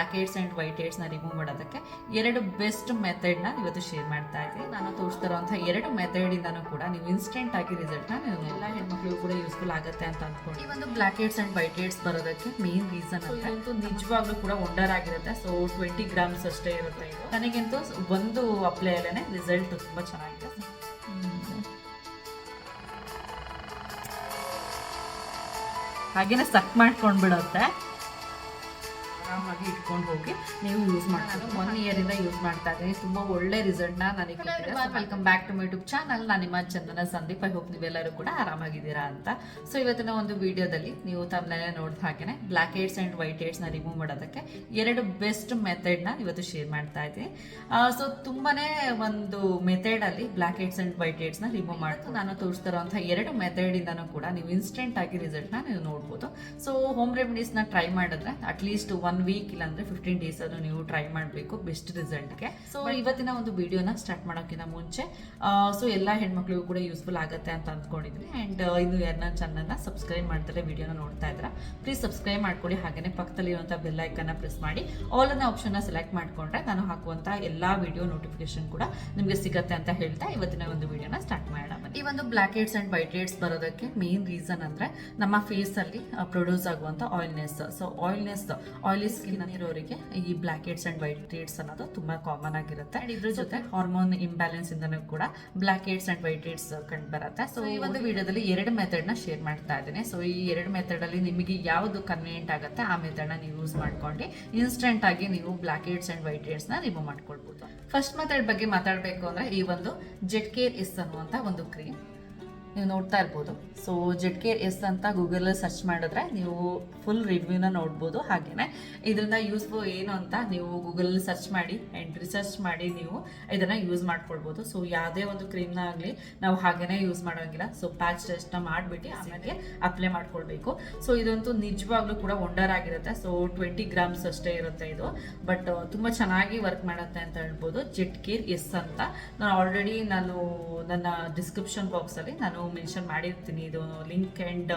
Black AIDS and ವೈಟ್ನ remove ಮಾಡೋದಕ್ಕೆ ಎರಡು ಬೆಸ್ಟ್ ಮೆಥಡ್ನ ಇವತ್ತು ಶೇರ್ ಮಾಡ್ತಾ ಇದ್ದೀನಿ. ನಾನು ತೋರಿಸ್ತಿರೋಂಥ ಎರಡು ಮೆಥಡಿಂದನೂ ಕೂಡ ನೀವು ಇನ್ಸ್ಟೆಂಟ್ ಆಗಿ ರಿಸಲ್ಟ್ನ ನೀವು ಎಲ್ಲ ಹೆಣ್ಮಕ್ಳು ಕೂಡ ಯೂಸ್ಫುಲ್ ಆಗುತ್ತೆ ಅಂತ ಅಂದ್ಕೊಂಡು ಈ ಒಂದು black AIDS and white AIDS ಬರೋದಕ್ಕೆ ಮೇನ್ ರೀಸನ್ ಅಂತೂ. ನಿಜವಾಗ್ಲೂ ಕೂಡ ವಂಡರ್ ಆಗಿರುತ್ತೆ. ಸೊ ಟ್ವೆಂಟಿ ಗ್ರಾಮ್ಸ್ ಅಷ್ಟೇ ಇರುತ್ತೆ ಇದು. ನನಗಂತೂ ಒಂದು ಅಪ್ಲೈ ಅಲ್ಲೇ ರಿಸಲ್ಟ್ ತುಂಬ ಚೆನ್ನಾಗಿದೆ. ಹಾಗೇನೆ ಸಕ್ ಮಾಡ್ಕೊಂಡು ಬಿಡುತ್ತೆ ಆರಾಮಾಗಿ ಇಟ್ಕೊಂಡು ಹೋಗಿ ನೀವು ಯೂಸ್ ಮಾಡೋದು ಒನ್ ಇಯರಿಂದ ಯೂಸ್ ಮಾಡ್ತಾ ಇದ್ದೀನಿ. ತುಂಬ ಒಳ್ಳೆ ರಿಸಲ್ಟ್ನ ನನಗೆ welcome back to my YouTube channel ನಾನು ನಿಮ್ಮ ಚಂದನ ಸಂದೀಪ್. ಐ ಹೋಪ್ ನೀವೆಲ್ಲರೂ ಕೂಡ ಆರಾಮಾಗಿದ್ದೀರಾ ಅಂತ. ಸೊ ಇವತ್ತಿನ ಒಂದು ವಿಡಿಯೋದಲ್ಲಿ ನೀವು ತಮ್ಮನೆ ನೋಡಿದ ಹಾಗೆನೆ ಬ್ಲ್ಯಾಕ್ ಏಡ್ಸ್ ಆ್ಯಂಡ್ ವೈಟ್ ಏಡ್ಸ್ನ ರಿಮೂವ್ ಮಾಡೋದಕ್ಕೆ ಎರಡು ಬೆಸ್ಟ್ ಮೆಥಡ್ನ ಇವತ್ತು ಶೇರ್ ಮಾಡ್ತಾ ಇದ್ದೀನಿ. ಸೊ ತುಂಬಾನೇ ಒಂದು ಮೆಥಡಲ್ಲಿ ಬ್ಲ್ಯಾಕ್ ಏಡ್ಸ್ ಆ್ಯಂಡ್ ವೈಟ್ ಹೇಡ್ಸ್ನ ರಿಮೂವ್ ಮಾಡ್ತು ನಾನು ತೋರಿಸ್ತಿರೋಂಥ ಎರಡು ಮೆಥಡಿಂದನೂ ಕೂಡ ನೀವು ಇನ್ಸ್ಟೆಂಟ್ ಆಗಿ ರಿಸಲ್ಟ್ನ ನೀವು ನೋಡ್ಬೋದು. ಸೊ ಹೋಮ್ ರೆಮಿಡೀಸ್ನ ಟ್ರೈ ಮಾಡಿದ್ರೆ ಅಟ್ಲೀಸ್ಟ್ ಒನ್ ವೀಕ್ ಇಲ್ಲಾಂದ್ರೆ ಫಿಫ್ಟೀನ್ ಡೇಸ್ ಅದು ನೀವು ಟ್ರೈ ಮಾಡಬೇಕು ಬೆಸ್ಟ್ ರಿಸಲ್ಟ್ಗೆ ಸೊ ಇವತ್ತಿನ ಒಂದು ವಿಡಿಯೋನ ಸ್ಟಾರ್ಟ್ ಮಾಡೋಕ್ಕಿಂತ ಮುಂಚೆ ಸೊ ಎಲ್ಲ ಹೆಣ್ಮಕ್ಳಿಗೂ ಕೂಡ ಯೂಸ್ಫುಲ್ ಆಗುತ್ತೆ ಅಂತ ಅಂದ್ಕೊಂಡಿದ್ವಿ ಅಂಡ್ ಇನ್ನು ಯಾರನ್ನ ಚಾನಲ್ನ ಸಬ್ಸ್ಕ್ರೈಬ್ ಮಾಡ್ತಾರೆ ವಿಡಿಯೋನ ನೋಡ್ತಾ ಇದ್ರೆ. ಪ್ಲೀಸ್ ಸಬ್ಸ್ಕ್ರೈಬ್ ಮಾಡ್ಕೊಳ್ಳಿ ಪಕ್ಕದಲ್ಲಿ ಪಕ್ಕದಲ್ಲಿರುವಂಥ ಬೆಲ್ ಐಕನ್ನ ಪ್ರೆಸ್ ಮಾಡಿ. ಆಲ್ ಅನ್ನೋ ಆಪ್ಷನ್ನ ಸೆಲೆಕ್ಟ್ ಮಾಡ್ಕೊಂಡ್ರೆ ನಾನು ಹಾಕುವಂಥ ಎಲ್ಲಾ ವಿಡಿಯೋ ನೋಟಿಫಿಕೇಶನ್ ಕೂಡ ನಿಮಗೆ ಸಿಗತ್ತೆ ಅಂತ ಹೇಳ್ತಾ ಇವತ್ತಿನ ಒಂದು ವಿಡಿಯೋನ ಸ್ಟಾರ್ಟ್ ಮಾಡೋಣ ಈ ಒಂದು blackheads and whiteheads ಬರೋದಕ್ಕೆ ಮೇನ್ ರೀಸನ್ ಅಂದ್ರೆ ನಮ್ಮ ಫೇಸ್ ಅಲ್ಲಿ ಪ್ರೊಡ್ಯೂಸ್ ಆಗುವಂತ oiliness so oiliness oily skin ಇರೋರಿಗೆ ಈ blackheads and whiteheads ಅನ್ನೋದು ತುಂಬಾ ಕಾಮನ್ ಆಗಿರುತ್ತೆ. ಇದ್ರ ಜೊತೆ ಹಾರ್ಮೋನ್ ಇಂಬ್ಯಾಲೆನ್ಸ್ ಇಂದನೂ ಕೂಡ blackheads and whiteheads ಕಂಡು ಬರುತ್ತೆ. ಸೊ ಈ ಒಂದು ವಿಡಿಯೋದಲ್ಲಿ ಎರಡು ಮೆಥಡ್ನ ಶೇರ್ ಮಾಡ್ತಾ ಇದ್ದೀನಿ. ಸೊ ಈ ಎರಡು ಮೆಥಡ್ ಅಲ್ಲಿ ನಿಮಗೆ ಯಾವುದು ಕನ್ವೀನಿಯಂಟ್ ಆಗುತ್ತೆ ಆ ಮೆಥಡ್ನ ನೀವು ಯೂಸ್ ಮಾಡ್ಕೊಂಡು ಇನ್ಸ್ಟೆಂಟ್ ಆಗಿ ನೀವು ಬ್ಲ್ಯಾಕ್ ಏಡ್ಸ್ ಅಂಡ್ ವೈಟ್ ಏಡ್ಸ್ನ ರಿಮೂವ್ ಮಾಡ್ಕೊಳ್ಬಹುದು ಫಸ್ಟ್ ಮೆಥಡ್ ಬಗ್ಗೆ ಮಾತಾಡಬೇಕು ಅಂದ್ರೆ ಈ ಒಂದು ಜೆಟ್ ಕೇರ್ ಇಸ್ ಅನ್ನುವಂತ ಒಂದು ಕ್ರೀಮ್ ನೀವು ನೋಡ್ತಾ ಇರ್ಬೋದು. ಸೊ ಜೆಡ್ ಕೇರ್ ಎಸ್ ಅಂತ ಗೂಗಲಲ್ಲಿ ಸರ್ಚ್ ಮಾಡಿದ್ರೆ ನೀವು ಫುಲ್ ರಿವ್ಯೂನ ನೋಡ್ಬೋದು ಹಾಗೆಯೇ ಇದರಿಂದ ಯೂಸ್ಫುಲ್ ಏನು ಅಂತ ನೀವು ಗೂಗಲಲ್ಲಿ ಸರ್ಚ್ ಮಾಡಿ ಆ್ಯಂಡ್ ರಿಸರ್ಚ್ ಮಾಡಿ ನೀವು ಇದನ್ನು ಯೂಸ್ ಮಾಡ್ಕೊಳ್ಬೋದು. ಸೊ ಯಾವುದೇ ಒಂದು ಕ್ರೀಮ್ನ ಆಗಲಿ ನಾವು ಹಾಗೇನೇ ಯೂಸ್ ಮಾಡೋಂಗಿಲ್ಲ. ಸೊ ಪ್ಯಾಚ್ ಟೆಸ್ಟ್ನ ಮಾಡಿಬಿಟ್ಟು ಆಮೇಲೆ ಅಪ್ಲೈ ಮಾಡ್ಕೊಳ್ಬೇಕು. ಸೊ ಇದಂತೂ ನಿಜವಾಗ್ಲೂ ಕೂಡ ವಂಡರ್ ಆಗಿರುತ್ತೆ. ಸೊ ಟ್ವೆಂಟಿ ಗ್ರಾಮ್ಸ್ ಅಷ್ಟೇ ಇರುತ್ತೆ ಇದು. ಬಟ್ ತುಂಬ ಚೆನ್ನಾಗಿ ವರ್ಕ್ ಮಾಡುತ್ತೆ ಅಂತ ಹೇಳ್ಬೋದು. ಜೆಟ್ ಕೇರ್ ಎಸ್ ಅಂತ. ನಾನು ಆಲ್ರೆಡಿ ನಾನು ನನ್ನ ಡಿಸ್ಕ್ರಿಪ್ಷನ್ ಬಾಕ್ಸಲ್ಲಿ ನಾನು ಮೆನ್ಷನ್ ಮಾಡಿರ್ತೀನಿ. ಇದು ಲಿಂಕ್ ಆ್ಯಂಡ್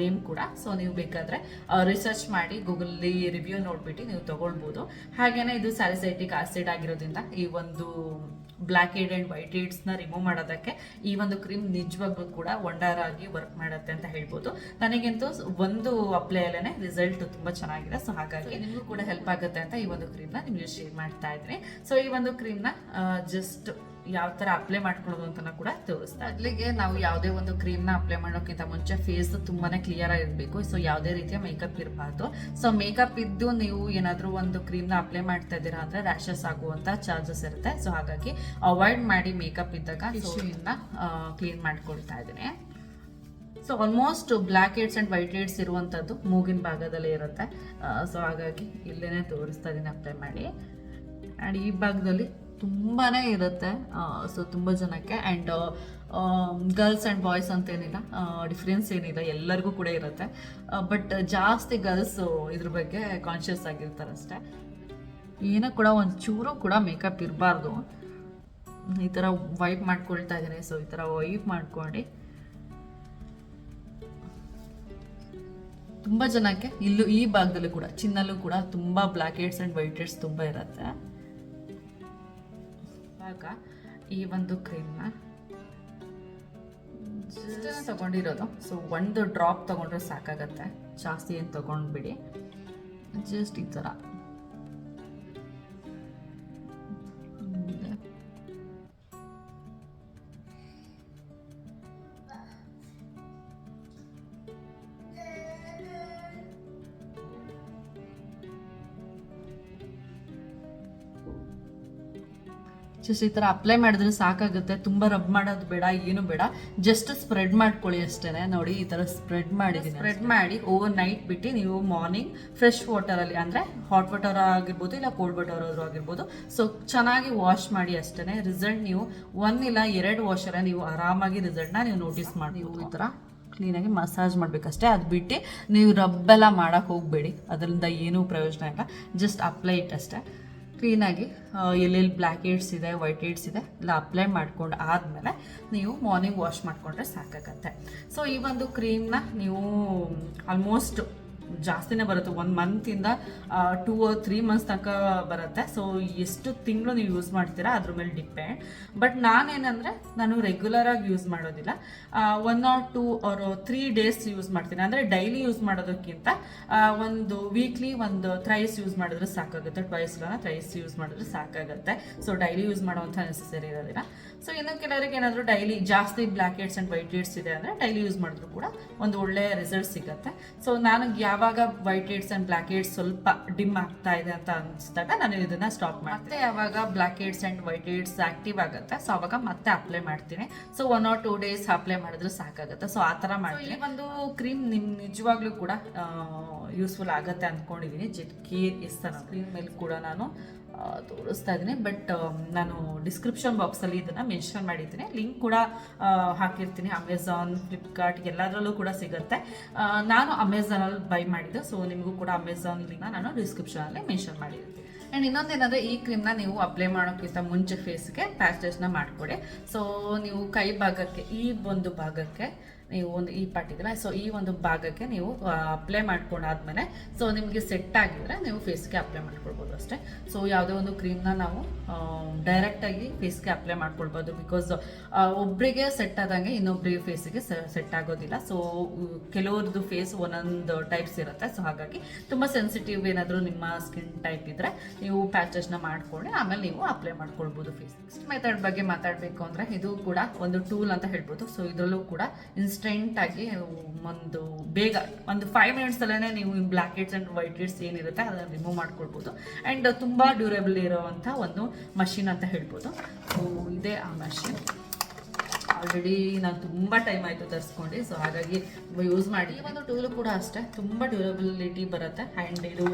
ನೇಮ್ ಕೂಡ. ಸೊ ನೀವು ಬೇಕಾದರೆ ರಿಸರ್ಚ್ ಮಾಡಿ ಗೂಗಲ್ಲಿ ರಿವ್ಯೂ ನೋಡ್ಬಿಟ್ಟು ನೀವು ತೊಗೊಳ್ಬೋದು. ಹಾಗೇನೆ ಇದು ಸ್ಯಾಲಿಸೈಟಿಕ್ ಆಸಿಡ್ ಆಗಿರೋದ್ರಿಂದ ಈ ಒಂದು ಬ್ಲ್ಯಾಕ್ ಹೆಡ್ ಆ್ಯಂಡ್ ವೈಟ್ ಹೆಡ್ಸ್ನ ರಿಮೂವ್ ಮಾಡೋದಕ್ಕೆ ಈ ಒಂದು ಕ್ರೀಮ್ ನಿಜವಾಗ್ಲೂ ಕೂಡ ವಂಡರ್ ಆಗಿ ವರ್ಕ್ ಮಾಡುತ್ತೆ ಅಂತ ಹೇಳ್ಬೋದು. ನನಗಂತೂ ಒಂದು ಅಪ್ಲೈಯಲ್ಲೇ ರಿಸಲ್ಟ್ ತುಂಬ ಚೆನ್ನಾಗಿದೆ. ಸೊ ಹಾಗಾಗಿ ನಿಮಗೂ ಕೂಡ ಹೆಲ್ಪ್ ಆಗುತ್ತೆ ಅಂತ ಈ ಒಂದು ಕ್ರೀಮ್ನ ನಿಮಗೆ ಶೇರ್ ಮಾಡ್ತಾ ಇದ್ದೀನಿ. ಸೊ ಈ ಒಂದು ಕ್ರೀಮ್ನ ಜಸ್ಟ್ ಯಾವ ಥರ ಅಪ್ಲೈ ಮಾಡ್ಕೊಳ್ಳೋದು ಅಂತ ಕೂಡ ತೋರಿಸ್ತಾ ಅದ್ಲಿಗೆ ನಾವು ಯಾವುದೇ ಒಂದು ಕ್ರೀಮ್ನ ಅಪ್ಲೈ ಮಾಡೋಕ್ಕಿಂತ ಮುಂಚೆ ಫೇಸ್ ತುಂಬಾನೇ ಕ್ಲಿಯರ್ ಆಗಿರಬೇಕು. ಸೊ ಯಾವುದೇ ರೀತಿಯ ಮೇಕಪ್ ಇರಬಾರ್ದು. ಸೊ ಮೇಕಪ್ ಇದ್ದು ನೀವು ಏನಾದರೂ ಒಂದು ಕ್ರೀಮ್ನ ಅಪ್ಲೈ ಮಾಡ್ತಾ ಇದ್ದೀರಾ ಅಂದರೆ ರ್ಯಾಷಸ್ ಆಗುವಂಥ ಚಾರ್ಜಸ್ ಇರುತ್ತೆ. ಸೊ ಹಾಗಾಗಿ ಅವಾಯ್ಡ್ ಮಾಡಿ ಮೇಕಪ್ ಇದ್ದಾಗ ಇಶ್ಯೂಯಿಂದ ಕ್ಲೀನ್ ಮಾಡ್ಕೊಳ್ತಾ ಇದ್ದೀನಿ. So almost blackheads and whiteheads ಇರುವಂಥದ್ದು ಮೂಗಿನ ಭಾಗದಲ್ಲೇ ಇರುತ್ತೆ. ಸೊ ಹಾಗಾಗಿ ಇಲ್ಲೇ ತೋರಿಸ್ತಾ ಇದ್ದೀನಿ ಅಪ್ಲೈ ಮಾಡಿ. ಆ್ಯಂಡ್ ಈ ಭಾಗದಲ್ಲಿ ತುಂಬಾ ಇರುತ್ತೆ. ಸೊ ತುಂಬ ಜನಕ್ಕೆ ಆ್ಯಂಡ್ ಗರ್ಲ್ಸ್ ಆ್ಯಂಡ್ ಬಾಯ್ಸ್ ಅಂತೇನಿಲ್ಲ ಡಿಫ್ರೆನ್ಸ್ ಏನಿಲ್ಲ ಎಲ್ಲರಿಗೂ ಕೂಡ ಇರುತ್ತೆ. ಬಟ್ ಜಾಸ್ತಿ ಗರ್ಲ್ಸು ಇದ್ರ ಬಗ್ಗೆ ಕಾನ್ಷಿಯಸ್ ಆಗಿರ್ತಾರೆ ಅಷ್ಟೇ. ಏನೋ ಕೂಡ ಒಂದು ಚೂರು ಕೂಡ ಮೇಕಪ್ ಇರಬಾರ್ದು. ಈ ಥರ ವೈಪ್ ಮಾಡ್ಕೊಳ್ತಾ ಇದ್ದೀನಿ ಸೊ ಈ ಥರ ವೈಪ್ ಮಾಡ್ಕೊಂಡು. ತುಂಬ ಜನಕ್ಕೆ ಇಲ್ಲೂ ಈ ಭಾಗದಲ್ಲೂ ಕೂಡ, ಚಿನ್ನಲ್ಲೂ ಕೂಡ ತುಂಬ black heads and white heads ತುಂಬ ಇರುತ್ತೆ. ಇವಾಗ ಈ ಒಂದು ಕ್ರೀಮ್ನ ತಗೊಂಡಿರೋದು. ಸೊ ಒಂದು ಡ್ರಾಪ್ ತಗೊಂಡ್ರೆ ಸಾಕಾಗತ್ತೆ. ಜಾಸ್ತಿ ಏನು ತಗೊಂಡ್ಬಿಡಿ. ಜಸ್ಟ್ ಈ ಥರ ಜಸ್ಟ್ ಈ ಥರ ಅಪ್ಲೈ ಮಾಡಿದ್ರೆ ಸಾಕಾಗುತ್ತೆ. ತುಂಬ ರಬ್ ಮಾಡೋದು ಬೇಡ ಏನು ಬೇಡ. ಜಸ್ಟ್ ಸ್ಪ್ರೆಡ್ ಮಾಡ್ಕೊಳ್ಳಿ ಅಷ್ಟೇ ನೋಡಿ ಈ ಥರ ಸ್ಪ್ರೆಡ್ ಮಾಡಿ ಸ್ಪ್ರೆಡ್ ಮಾಡಿ ಓವರ್ ನೈಟ್ ಬಿಟ್ಟು ನೀವು ಮಾರ್ನಿಂಗ್ ಫ್ರೆಶ್ ವಾಟರಲ್ಲಿ ಅಂದರೆ ಹಾಟ್ ವಾಟರ್ ಆಗಿರ್ಬೋದು ಇಲ್ಲ ಕೋಲ್ಡ್ ವಾಟರ್ ಆದರೂ ಆಗಿರ್ಬೋದು. ಸೊ ಚೆನ್ನಾಗಿ ವಾಶ್ ಮಾಡಿ ಅಷ್ಟೇ ರಿಸಲ್ಟ್ ನೀವು ಒನ್ ಇಲ್ಲ ಎರಡು ವಾಶರ ನೀವು ಆರಾಮಾಗಿ ರಿಸಲ್ಟ್ನ ನೀವು ನೋಟಿಸ್ ಮಾಡಿ ಈ ಥರ ಕ್ಲೀನಾಗಿ ಮಸಾಜ್ ಮಾಡಬೇಕಷ್ಟೇ. ಅದು ಬಿಟ್ಟು ನೀವು ರಬ್ಬೆಲ್ಲ ಮಾಡೋಕ್ಕೆ ಹೋಗಬೇಡಿ. ಅದರಿಂದ ಏನೂ ಪ್ರಯೋಜನ ಇಲ್ಲ. ಜಸ್ಟ್ ಅಪ್ಲೈ ಇಟ್ ಅಷ್ಟೇ. ಕ್ಲೀನಾಗಿ ಎಲ್ಲೆಲ್ಲಿ ಬ್ಲ್ಯಾಕ್ ಏಡ್ಸ್ ಇದೆ, ವೈಟ್ ಏಡ್ಸ್ ಇದೆ, ಎಲ್ಲ ಅಪ್ಲೈ ಮಾಡ್ಕೊಂಡು ಆದಮೇಲೆ ನೀವು ಮಾರ್ನಿಂಗ್ ವಾಶ್ ಮಾಡಿಕೊಂಡ್ರೆ ಸಾಕಾಗತ್ತೆ. ಸೊ ಈ ಒಂದು ಕ್ರೀಮ್ನ ನೀವು ಆಲ್ಮೋಸ್ಟ್ ಜಾಸ್ತಿನೇ ಬರುತ್ತೆ. ಒಂದು ಮಂತಿಂದ ಟೂ ಆರ್ ತ್ರೀ ಮಂತ್ಸ್ ತನಕ ಬರುತ್ತೆ. ಸೊ ಎಷ್ಟು ತಿಂಗಳು ನೀವು ಯೂಸ್ ಮಾಡ್ತೀರಾ, ಅದ್ರ ಮೇಲೆ ಡಿಪೆಂಡ್ ಬಟ್ ನಾನೇನಂದರೆ, ನಾನು ರೆಗ್ಯುಲರಾಗಿ ಯೂಸ್ ಮಾಡೋದಿಲ್ಲ. One or two or three days use ಮಾಡ್ತೀನಿ. ಅಂದರೆ ಡೈಲಿ ಯೂಸ್ ಮಾಡೋದಕ್ಕಿಂತ ಒಂದು ವೀಕ್ಲಿ ಒಂದು ಥ್ರೈಸ್ ಯೂಸ್ ಮಾಡಿದ್ರೆ ಸಾಕಾಗುತ್ತೆ. ಟ್ವೈಸ್ ಥ್ರೈಸ್ ಯೂಸ್ ಮಾಡಿದ್ರೆ ಸಾಕಾಗುತ್ತೆ. ಸೊ ಡೈಲಿ ಯೂಸ್ ಮಾಡುವಂಥ ನೆಸೆಸರಿ ಇರೋದಿಲ್ಲ. ಸೊ ಇನ್ನು ಕೆಲವರಿಗೆ ಏನಾದರೂ ಡೈಲಿ ಜಾಸ್ತಿ black heads and white heads ಇದೆ ಅಂದರೆ ಡೈಲಿ ಯೂಸ್ ಮಾಡಿದ್ರು ಕೂಡ ಒಂದು ಒಳ್ಳೆಯ ರಿಸಲ್ಟ್ ಸಿಗುತ್ತೆ. ಸೊ ನನಗೆ ಯಾವಾಗ white heads and black heads ಸ್ವಲ್ಪ ಡಿಮ್ ಆಗ್ತಾ ಇದೆ ಅಂತ ಅನಿಸಿದಾಗ ನಾನು ಇದನ್ನು ಸ್ಟಾಪ್ ಮತ್ತೆ ಯಾವಾಗ black heads and white heads active ಆಗುತ್ತೆ ಸೊ ಅವಾಗ ಮತ್ತೆ ಅಪ್ಲೈ ಮಾಡ್ತೀನಿ. So one or two days apply ಮಾಡಿದ್ರೆ ಸಾಕಾಗುತ್ತೆ. ಸೊ ಆ ಥರ ಮಾಡ್ತೀನಿ. ಈ ಒಂದು ಕ್ರೀಮ್ ನಿಮ್ಮ ನಿಜವಾಗ್ಲೂ ಕೂಡ ಯೂಸ್ಫುಲ್ ಆಗುತ್ತೆ ಅಂದ್ಕೊಂಡಿದ್ದೀನಿ ಜೆಟ್ ಕೇರ್ ಇಸ್ತಾನ ಕ್ರೀಮ್ ಮೇಲೆ ಕೂಡ ನಾನು ತೋರಿಸ್ತಾ ಇದ್ದೀನಿ ಬಟ್ ನಾನು ಡಿಸ್ಕ್ರಿಪ್ಷನ್ ಬಾಕ್ಸಲ್ಲಿ ಇದನ್ನು ಮೆನ್ಷನ್ ಮಾಡಿದ್ದೀನಿ. ಲಿಂಕ್ ಕೂಡ ಹಾಕಿರ್ತೀನಿ. ಅಮೆಝಾನ್ ಫ್ಲಿಪ್ಕಾರ್ಟ್ ಎಲ್ಲದರಲ್ಲೂ ಕೂಡ ಸಿಗುತ್ತೆ. ನಾನು ಅಮೆಝಾನಲ್ಲಿ ಬೈ ಮಾಡಿದ್ದು. ಸೊ ನಿಮಗೂ ಕೂಡ ಅಮೆಝಾನ್ ಲಿಂಕ್ನ ನಾನು ಡಿಸ್ಕ್ರಿಪ್ಷನಲ್ಲಿ ಮೆನ್ಷನ್ ಮಾಡಿರ್ತೀನಿ. ಆ್ಯಂಡ್ ಇನ್ನೊಂದೇನಂದರೆ ಈ ಕ್ರೀಮ್ನ ನೀವು ಅಪ್ಲೈ ಮಾಡೋಕ್ಕಿಂತ ಮುಂಚೆ ಫೇಸ್ಗೆ ಪ್ಯಾಚಸ್ನ ಮಾಡಿಕೊಡಿ. ಸೊ ನೀವು ಕೈ ಭಾಗಕ್ಕೆ, ಈ ಒಂದು ಭಾಗಕ್ಕೆ ನೀವು ಒಂದು, ಈ ಪಾರ್ಟ್ ಇದೆಯಲ್ಲ ಸೊ ಈ ಒಂದು ಭಾಗಕ್ಕೆ ನೀವು ಅಪ್ಲೈ ಮಾಡ್ಕೊಂಡಾದ್ಮೇಲೆ ಸೊ ನಿಮಗೆ ಸೆಟ್ ಆಗಿದ್ರೆ ನೀವು ಫೇಸ್ಗೆ ಅಪ್ಲೈ ಮಾಡ್ಕೊಳ್ಬೋದು ಅಷ್ಟೇ. ಸೊ ಯಾವುದೇ ಒಂದು ಕ್ರೀಮ್ನ ನಾವು ಡೈರೆಕ್ಟಾಗಿ ಫೇಸ್ಗೆ ಅಪ್ಲೈ ಮಾಡ್ಕೊಳ್ಬೋದು ಬಿಕಾಸ್ ಒಬ್ಬರಿಗೆ ಸೆಟ್ ಆದಂಗೆ ಇನ್ನೊಬ್ಬರಿಗೆ ಫೇಸಿಗೆ ಸೆಟ್ ಆಗೋದಿಲ್ಲ. ಸೊ ಕೆಲವ್ರದ್ದು ಫೇಸ್ ಒಂದೊಂದು ಟೈಪ್ಸ್ ಇರುತ್ತೆ. ಸೊ ಹಾಗಾಗಿ ತುಂಬ ಸೆನ್ಸಿಟಿವ್ ಏನಾದರೂ ನಿಮ್ಮ ಸ್ಕಿನ್ ಟೈಪ್ ಇದ್ದರೆ ನೀವು ಪ್ಯಾಚಸ್ನ ಮಾಡ್ಕೊಂಡು ಆಮೇಲೆ ನೀವು ಅಪ್ಲೈ ಮಾಡ್ಕೊಳ್ಬೋದು ಫೇಸ್ ನೆಕ್ಸ್ಟ್ ಮೆಥಡ್ ಬಗ್ಗೆ ಮಾತಾಡಬೇಕು ಅಂದರೆ ಇದು ಕೂಡ ಒಂದು ಟೂಲ್ ಅಂತ ಹೇಳ್ಬೋದು. ಸೊ ಇದರಲ್ಲೂ ಕೂಡ ಇನ್ಸ್ಟೆಂಟ್ ಆಗಿ ಒಂದು ಬೇಗ, ಒಂದು ಫೈವ್ ಮಿನಿಟ್ಸಲ್ಲೇ ನೀವು black heads and white heads ಏನಿರುತ್ತೆ ಅದನ್ನು ರಿಮೂವ್ ಮಾಡ್ಕೊಳ್ಬೋದು. ಆ್ಯಂಡ್ ತುಂಬ ಡ್ಯೂರೇಬಲ್ ಇರೋವಂಥ ಒಂದು ಮಷಿನ್ ಅಂತ ಹೇಳ್ಬೋದು. ಸೊ ಇದೇ ಆ ಮಷಿನ್ ಆಲ್ರೆಡಿ ನಾನು ತುಂಬ ಟೈಮ್ ಆಯಿತು ತರಿಸ್ಕೊಂಡು ಸೊ ಹಾಗಾಗಿ ಯೂಸ್ ಮಾಡಿ. ಒಂದು ಟೂಲು ಕೂಡ ಅಷ್ಟೇ, ತುಂಬ ಡ್ಯೂರಬಿಲಿಟಿ ಬರುತ್ತೆ. ಆ್ಯಂಡ್ ಇದು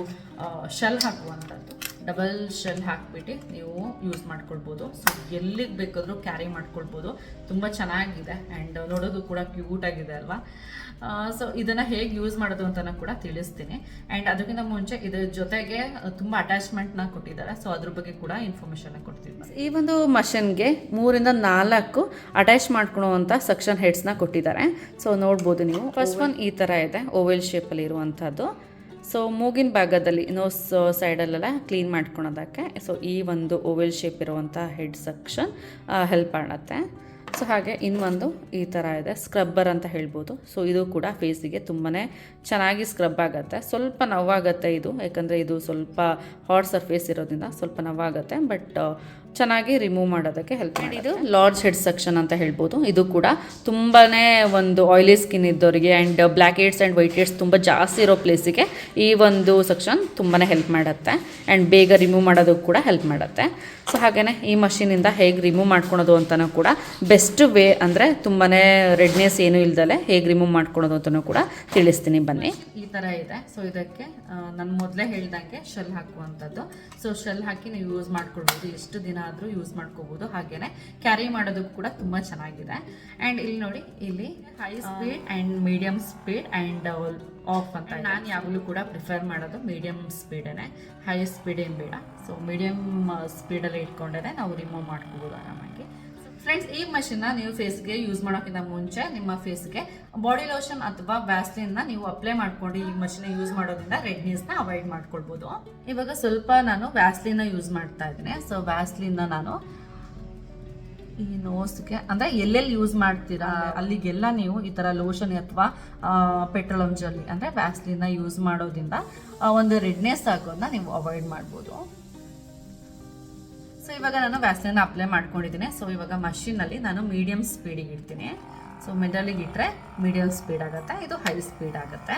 ಶೆಲ್ ಹಾಕುವಂಥದ್ದು. ಡಬಲ್ ಶೆಲ್ ಹಾಕ್ಬಿಟ್ಟು ನೀವು ಯೂಸ್ ಮಾಡ್ಕೊಳ್ಬೋದು. ಸೊ ಎಲ್ಲಿಗೆ ಬೇಕಾದರೂ ಕ್ಯಾರಿ ಮಾಡ್ಕೊಳ್ಬೋದು. ತುಂಬ ಚೆನ್ನಾಗಿದೆ ಆ್ಯಂಡ್ ನೋಡೋದು ಕೂಡ ಕ್ಯೂಟ್ ಆಗಿದೆ ಅಲ್ವಾ? ಸೊ ಇದನ್ನು ಹೇಗೆ ಯೂಸ್ ಮಾಡೋದು ಅಂತ ಕೂಡ ತಿಳಿಸ್ತೀನಿ. ಆ್ಯಂಡ್ ಅದಕ್ಕಿಂತ ಮುಂಚೆ ಇದರ ಜೊತೆಗೆ ತುಂಬ ಅಟ್ಯಾಚ್ಮೆಂಟ್ನ ಕೊಟ್ಟಿದ್ದಾರೆ. ಸೊ ಅದ್ರ ಬಗ್ಗೆ ಕೂಡ ಇನ್ಫಾರ್ಮೇಷನ್ನ ಕೊಡ್ತೀನಿ. ಈ ಒಂದು ಮಷನ್ಗೆ ಮೂರಿಂದ ನಾಲ್ಕು ಅಟ್ಯಾಚ್ ಮಾಡ್ಕೊಳ್ಳುವಂಥ ಸಕ್ಷನ್ ಹೆಡ್ಸ್ನ ಕೊಟ್ಟಿದ್ದಾರೆ. ಸೊ ನೋಡ್ಬೋದು ನೀವು. ಫಸ್ಟ್ ಒನ್ ಈ ಥರ ಇದೆ. ಓವೆಲ್ ಶೇಪಲ್ಲಿ ಇರುವಂಥದ್ದು ಸೊ ಮೂಗಿನ ಭಾಗದಲ್ಲಿ ನೋಸ್ ಸೈಡಲ್ಲೆಲ್ಲ ಕ್ಲೀನ್ ಮಾಡ್ಕೊಳೋದಕ್ಕೆ ಸೊ ಈ ಒಂದು ಓವೆಲ್ ಶೇಪ್ ಇರುವಂಥ ಹೆಡ್ ಸೆಕ್ಷನ್ ಹೆಲ್ಪ್ ಮಾಡುತ್ತೆ ಸೊ ಹಾಗೆ ಇನ್ನೊಂದು ಈ ಥರ ಇದೆ ಸ್ಕ್ರಬ್ಬರ್ ಅಂತ ಹೇಳ್ಬೋದು. ಸೊ ಇದು ಕೂಡ ಫೇಸಿಗೆ ತುಂಬಾ ಚೆನ್ನಾಗಿ ಸ್ಕ್ರಬ್ ಆಗುತ್ತೆ. ಸ್ವಲ್ಪ ನೋವಾಗುತ್ತೆ ಇದು, ಯಾಕಂದರೆ ಇದು ಸ್ವಲ್ಪ ಹಾಟ್ ಸರ್ಫೇಸ್ ಇರೋದ್ರಿಂದ ಸ್ವಲ್ಪ ನೋವಾಗುತ್ತೆ ಬಟ್ ಚೆನ್ನಾಗಿ ರಿಮೂವ್ ಮಾಡೋದಕ್ಕೆ ಹೆಲ್ಪ್ ಮಾಡಿ ಇದು ಲಾರ್ಜ್ ಹೆಡ್ ಸೆಕ್ಷನ್ ಅಂತ ಹೇಳ್ಬೋದು. ಇದು ಕೂಡ ತುಂಬಾ ಒಂದು ಆಯಿಲಿ ಸ್ಕಿನ್ ಇದ್ದವರಿಗೆ and black heads and white heads ತುಂಬ ಜಾಸ್ತಿ ಇರೋ ಪ್ಲೇಸಿಗೆ ಈ ಒಂದು ಸೆಕ್ಷನ್ ತುಂಬಾ ಹೆಲ್ಪ್ ಮಾಡುತ್ತೆ. ಆ್ಯಂಡ್ ಬೇಗ ರಿಮೂವ್ ಮಾಡೋದಕ್ಕೆ ಕೂಡ ಹೆಲ್ಪ್ ಮಾಡುತ್ತೆ. ಸೊ ಹಾಗೆಯೇ ಈ ಮಷೀನಿಂದ ಹೇಗೆ ರಿಮೂವ್ ಮಾಡ್ಕೊಳೋದು ಅಂತಲೂ ಕೂಡ ಬೆಸ್ಟ್ ವೇ ಅಂದರೆ ತುಂಬಾ ರೆಡ್ನೆಸ್ ಏನೂ ಇಲ್ದಲೆ ಹೇಗೆ ರಿಮೂವ್ ಮಾಡ್ಕೊಳೋದು ಅಂತಲೂ ಕೂಡ ತಿಳಿಸ್ತೀನಿ ಬನ್ನಿ. ಈ ಥರ ಇದೆ. ಸೊ ಇದಕ್ಕೆ ನಾನು ಮೊದಲೇ ಹೇಳ್ದಂಗೆ ಶೆಲ್ ಹಾಕುವಂಥದ್ದು. ಸೊ ಶೆಲ್ ಹಾಕಿ ನೀವು ಯೂಸ್ ಮಾಡ್ಕೊಳ್ಬೋದು. ಎಷ್ಟು ದಿನ ಆದರೂ ಯೂಸ್ ಮಾಡ್ಕೋಬಹುದು ಹಾಗೇನೆ ಕ್ಯಾರಿ ಮಾಡೋದಕ್ಕೂ ಕೂಡ ತುಂಬ ಚೆನ್ನಾಗಿದೆ. ಆ್ಯಂಡ್ ಇಲ್ಲಿ ನೋಡಿ ಇಲ್ಲಿ high speed and medium speed and off ಅಂತ ನಾನು ಯಾವಾಗಲೂ ಕೂಡ ಪ್ರಿಫರ್ ಮಾಡೋದು ಮೀಡಿಯಮ್ ಸ್ಪೀಡೇ ಹೈ ಸ್ಪೀಡ್ ಏನು ಬೇಡ. ಸೊ ಮೀಡಿಯಮ್ ಸ್ಪೀಡಲ್ಲಿ ಇಟ್ಕೊಂಡೇನೆ ನಾವು ರಿಮೂವ್ ಮಾಡ್ಕೋಬೋದು ಆರಾಮಾಗಿ. ಫ್ರೆಂಡ್ಸ್ ಈ ಮಷಿನ್ನ ನೀವು ಫೇಸ್ಗೆ ಯೂಸ್ ಮಾಡೋಕ್ಕಿಂತ ಮುಂಚೆ ನಿಮ್ಮ ಫೇಸ್ಗೆ ಬಾಡಿ ಲೋಷನ್ ಅಥವಾ ವ್ಯಾಸ್ಲಿನ್ನ ನೀವು ಅಪ್ಲೈ ಮಾಡ್ಕೊಂಡು ಈ ಮಷಿನ್ ಯೂಸ್ ಮಾಡೋದ್ರಿಂದ ರೆಡ್ನೆಸ್ನ ಅವಾಯ್ಡ್ ಮಾಡ್ಕೊಳ್ಬೋದು. ಇವಾಗ ಸ್ವಲ್ಪ ನಾನು ವ್ಯಾಸ್ಲಿನ ಯೂಸ್ ಮಾಡ್ತಾ ಇದ್ದೀನಿ. ಸೊ ವ್ಯಾಸ್ಲಿನ್ನ ನಾನು ಈ ನೋಸ್ಗೆ ಅಂದರೆ ಎಲ್ಲೆಲ್ಲಿ ಯೂಸ್ ಮಾಡ್ತೀರಾ? ಅಲ್ಲಿಗೆಲ್ಲ ನೀವು ಈ ಥರ ಲೋಷನ್ ಅಥವಾ ಪೆಟ್ರೋಲಮ್ ಜಲ್ಲಿ ಅಂದರೆ ವ್ಯಾಸ್ಲಿನ ಯೂಸ್ ಮಾಡೋದ್ರಿಂದ ಆ, ಒಂದು ರೆಡ್ನೆಸ್ ಆಗೋದನ್ನ ನೀವು ಅವಾಯ್ಡ್ ಮಾಡ್ಬೋದು. ಸೊ ಇವಾಗ ನಾನು ವ್ಯಾಸಿನ ಅಪ್ಲೈ ಮಾಡ್ಕೊಂಡಿದ್ದೀನಿ. ಸೊ ಇವಾಗ ಮಷಿನಲ್ಲಿ ನಾನು ಮೀಡಿಯಮ್ ಸ್ಪೀಡಿಗೆ ಇಡ್ತೀನಿ. ಸೊ ಮಿಡಲಿಗೆ ಇಟ್ಟರೆ ಮೀಡಿಯಮ್ ಸ್ಪೀಡ್ ಆಗುತ್ತೆ. ಇದು ಹೈ ಸ್ಪೀಡ್ ಆಗುತ್ತೆ.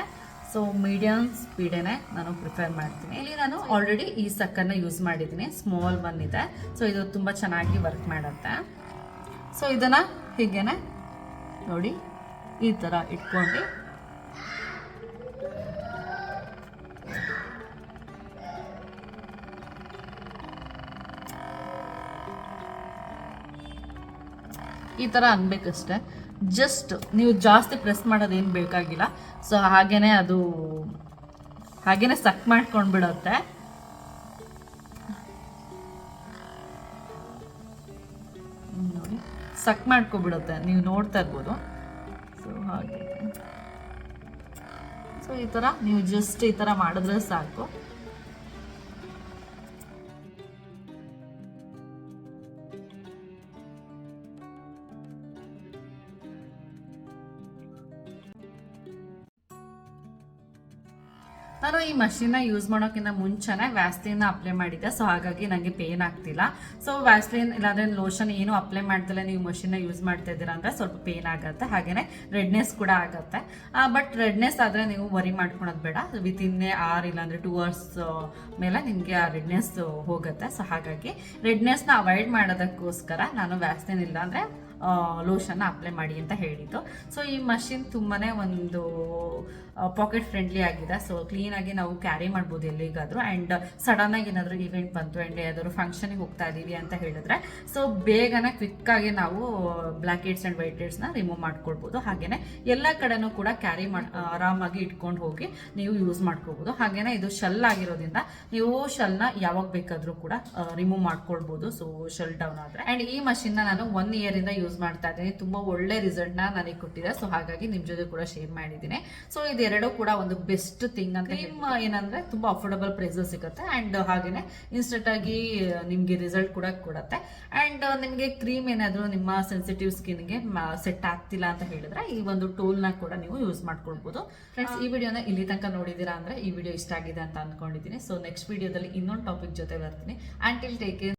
ಸೊ ಮೀಡಿಯಮ್ ಸ್ಪೀಡೇ ನಾನು ಪ್ರಿಫರ್ ಮಾಡ್ತೀನಿ. ಇಲ್ಲಿ ನಾನು ಆಲ್ರೆಡಿ ಈ ಸಕ್ಕನ್ನು ಯೂಸ್ ಮಾಡಿದ್ದೀನಿ. ಸ್ಮಾಲ್ ಒನ್ ಇದೆ. ಸೊ ಇದು ತುಂಬ ಚೆನ್ನಾಗಿ ವರ್ಕ್ ಮಾಡುತ್ತೆ. ಸೊ ಇದನ್ನು ಹೀಗೇನೆ ನೋಡಿ ಈ ಥರ ಇಟ್ಕೊಂಡು ಈ ಥರ ಅನ್ಬೇಕಷ್ಟೆ. ಜಸ್ಟ್ ನೀವು ಜಾಸ್ತಿ ಪ್ರೆಸ್ ಮಾಡೋದೇನು ಬೇಕಾಗಿಲ್ಲ. ಸೊ ಹಾಗೇನೆ ಅದು ಹಾಗೇ ಸಕ್ ಮಾಡ್ಕೊಂಡು ಬಿಡುತ್ತೆ ಸಕ್ ಮಾಡ್ಕೊಬಿಡುತ್ತೆ. ನೀವು ನೋಡ್ತಾ ಇರ್ಬೋದು. ಸೊ ಹಾಗೆ. ಸೊ ಈ ಥರ ನೀವು ಜಸ್ಟ್ ಈ ಥರ ಮಾಡಿದ್ರೆ ಸಾಕು. ನಾನು ಈ ಮಷಿನ್ನ ಯೂಸ್ ಮಾಡೋಕ್ಕಿಂತ ಮುಂಚೆನೆ ವ್ಯಾಸ್ಲಿನ್ ಅಪ್ಲೈ ಮಾಡಿದ್ದೆ. ಸೊ ಹಾಗಾಗಿ ನನಗೆ ಪೇನ್ ಆಗ್ತಿಲ್ಲ. ಸೊ ವ್ಯಾಸ್ಲಿನ್ ಇಲ್ಲಾಂದರೆ ಲೋಷನ್ ಏನು ಅಪ್ಲೈ ಮಾಡ್ದಲೇ ನೀವು ಮಷಿನ್ನ ಯೂಸ್ ಮಾಡ್ತಾ ಇದ್ದೀರಾ ಅಂದರೆ ಸ್ವಲ್ಪ ಪೇನ್ ಆಗುತ್ತೆ. ಹಾಗೆಯೇ ರೆಡ್ನೆಸ್ ಕೂಡ ಆಗುತ್ತೆ. ಬಟ್ ರೆಡ್ನೆಸ್ ಆದರೆ ನೀವು ವರಿ ಮಾಡ್ಕೊಳೋದು ಬೇಡ. ವಿತ್ ಇನ್ ಆರ್ ಇಲ್ಲಾಂದರೆ ಟೂ ಅವರ್ಸ್ ಮೇಲೆ ನಿಮಗೆ ಆ ರೆಡ್ನೆಸ್ ಹೋಗುತ್ತೆ. ಸೊ ಹಾಗಾಗಿ ರೆಡ್ನೆಸ್ನ ಅವಾಯ್ಡ್ ಮಾಡೋದಕ್ಕೋಸ್ಕರ ನಾನು ವ್ಯಾಸ್ಲಿನ್ ಇಲ್ಲಾಂದರೆ ಲೋಷನ್ನ ಅಪ್ಲೈ ಮಾಡಿ ಅಂತ ಹೇಳಿದ್ದು. ಸೊ ಈ ಮಷಿನ್ ತುಂಬಾ ಒಂದು ಪಾಕೆಟ್ ಫ್ರೆಂಡ್ಲಿ ಆಗಿದೆ. ಸೊ ಆಗಿ ನಾವು ಕ್ಯಾರಿ ಮಾಡ್ಬೋದು ಎಲ್ಲಿಗಾದರೂ. ಆ್ಯಂಡ್ ಸಡನ್ ಆಗಿ ಏನಾದರೂ ಈವೆಂಟ್ ಬಂತು ಆ್ಯಂಡ್ ಯಾವ್ದಾದ್ರು ಫಂಕ್ಷನಿಗೆ ಹೋಗ್ತಾ ಇದ್ದೀವಿ ಅಂತ ಹೇಳಿದ್ರೆ ಸೊ ಬೇಗನೆ ಆಗಿ ನಾವು ಬ್ಲ್ಯಾಕ್ ಹೆಡ್ಸ್ ಅಂಡ್ ವೈಟ್ ಹೆಡ್ಸ್ನ ರಿಮೂವ್ ಮಾಡ್ಕೊಳ್ಬೋದು. ಹಾಗೇನೆ ಎಲ್ಲ ಕಡೆನೂ ಕೂಡ ಕ್ಯಾರಿ ಮಾಡಿ ಆರಾಮಾಗಿ ಇಟ್ಕೊಂಡು ಹೋಗಿ ನೀವು ಯೂಸ್ ಮಾಡ್ಕೋಬೋದು ಹಾಗೇನೆ ಇದು ಶೆಲ್ ಆಗಿರೋದ್ರಿಂದ ನೀವು ಶೆಲ್ನ ಯಾವಾಗ ಬೇಕಾದರೂ ಕೂಡ ರಿಮೂವ್ ಮಾಡ್ಕೊಳ್ಬೋದು. ಸೊ ಶೆಲ್ ಡೌನ್ ಆದರೆ. ಆ್ಯಂಡ್ ಈ ಮಷಿನ್ನ ನಾನು ಒನ್ ಇಯರಿಂದ ಯೂಸ್ ಮಾಡ್ತಾ ಇದ್ದೀನಿ. ತುಂಬ ಒಳ್ಳೆ ರಿಸಲ್ಟ್ನ ನನಗೆ ಕೊಟ್ಟಿದೆ. ಸೊ ಹಾಗಾಗಿ ನಿಮ್ಮ ಜೊತೆ ಕೂಡ ಶೇರ್ ಮಾಡಿದ್ದೀನಿ. ಸೊ ಇದೆರಡು ಕೂಡ ಒಂದು ಬೆಸ್ಟ್ ಥಿಂಗ್ ಅಂತ ಕ್ರೀಮ್ ಏನಂದ್ರೆ ತುಂಬಾ ಅಫೋರ್ಡಬಲ್ ಪ್ರೈಸಸ್ ಸಿಗುತ್ತೆ. ಅಂಡ್ ಹಾಗೇನೆ ಇನ್ಸ್ಟೆಂಟ್ ಆಗಿ ನಿಮ್ಗೆ ರಿಸಲ್ಟ್ ಕೂಡ ಕೊಡುತ್ತೆ. ಅಂಡ್ ನಿಮಗೆ ಕ್ರೀಮ್ ಏನಾದರೂ ನಿಮ್ಮ ಸೆನ್ಸಿಟಿವ್ ಸ್ಕಿನ್ಗೆ ಸೆಟ್ ಆಗ್ತಿಲ್ಲ ಅಂತ ಹೇಳಿದ್ರೆ ಈ ಒಂದು ಟೂಲ್ನ ಕೂಡ ನೀವು ಯೂಸ್ ಮಾಡ್ಕೊಳ್ಬಹುದು ಫ್ರೆಂಡ್ಸ್ ಈ ವಿಡಿಯೋನ ಇಲ್ಲಿ ತನಕ ನೋಡಿದೀರಾ ಅಂದ್ರೆ ಈ ವಿಡಿಯೋ ಇಷ್ಟ ಆಗಿದೆ ಅಂತ ಅನ್ಕೊಂಡಿದ್ದೀನಿ ಸೊ ನೆಕ್ಸ್ಟ್ ವಿಡಿಯೋದಲ್ಲಿ ಇನ್ನೊಂದು ಟಾಪಿಕ್ ಜೊತೆ ಬರ್ತೀನಿ. Until take